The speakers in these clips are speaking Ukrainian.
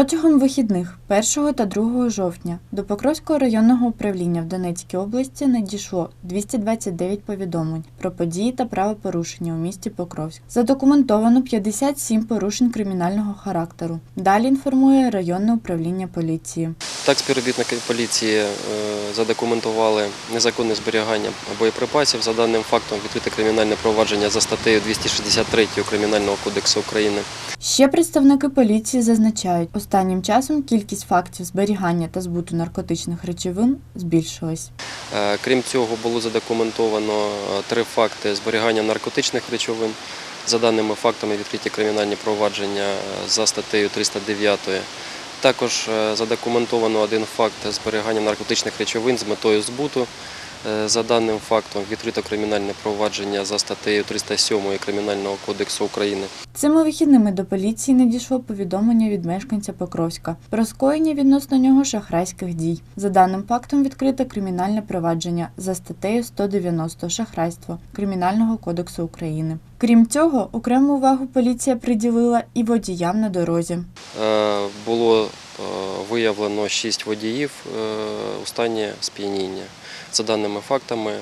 Протягом вихідних 1 та 2 жовтня до Покровського районного управління в Донецькій області надійшло 229 повідомлень про події та правопорушення у місті Покровськ. Задокументовано 57 порушень кримінального характеру. Далі інформує районне управління поліції. Так, співробітники поліції е, задокументували незаконне зберігання боєприпасів. За даним фактом відкрите кримінальне провадження за статтею 263 Кримінального кодексу України. Ще представники поліції зазначають, останнім часом кількість фактів зберігання та збуту наркотичних речовин збільшилась. Е, Крім цього, було задокументовано е, три факти зберігання наркотичних речовин. За даними фактами відкриті кримінальні провадження е, за статтею 309. Також задокументовано один факт зберігання наркотичних речовин з метою збуту. Е, За даним фактом відкрито кримінальне провадження за статтею 307 Кримінального кодексу України. Цими вихідними до поліції надійшло повідомлення від мешканця Покровська про скоєння відносно нього шахрайських дій. За даним фактом відкрите кримінальне провадження за статтею 190 шахрайство Кримінального кодексу України. Крім цього, окрему увагу поліція приділила і водіям на дорозі. Е, Було е, виявлено шість водіїв е, у стані сп'яніння. За даними фактами, е,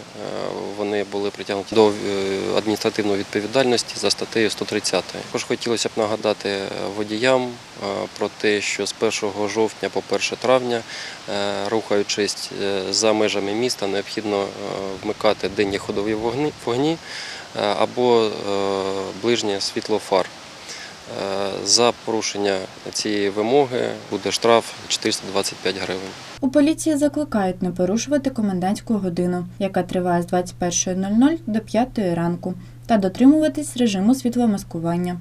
вони були притягнуті до е, адміністративної відповідальності за статтею 130. Також хотілося б нагадати водіям про те, що з 1 жовтня по 1 травня, рухаючись за межами міста, необхідно вмикати денні ходові вогні або ближнє світло фар. Е, За порушення цієї вимоги буде штраф 425 гривень. У поліції закликають не порушувати комендантську годину, яка триває з 21.00 до 5 ранку, та дотримуватись режиму світломаскування.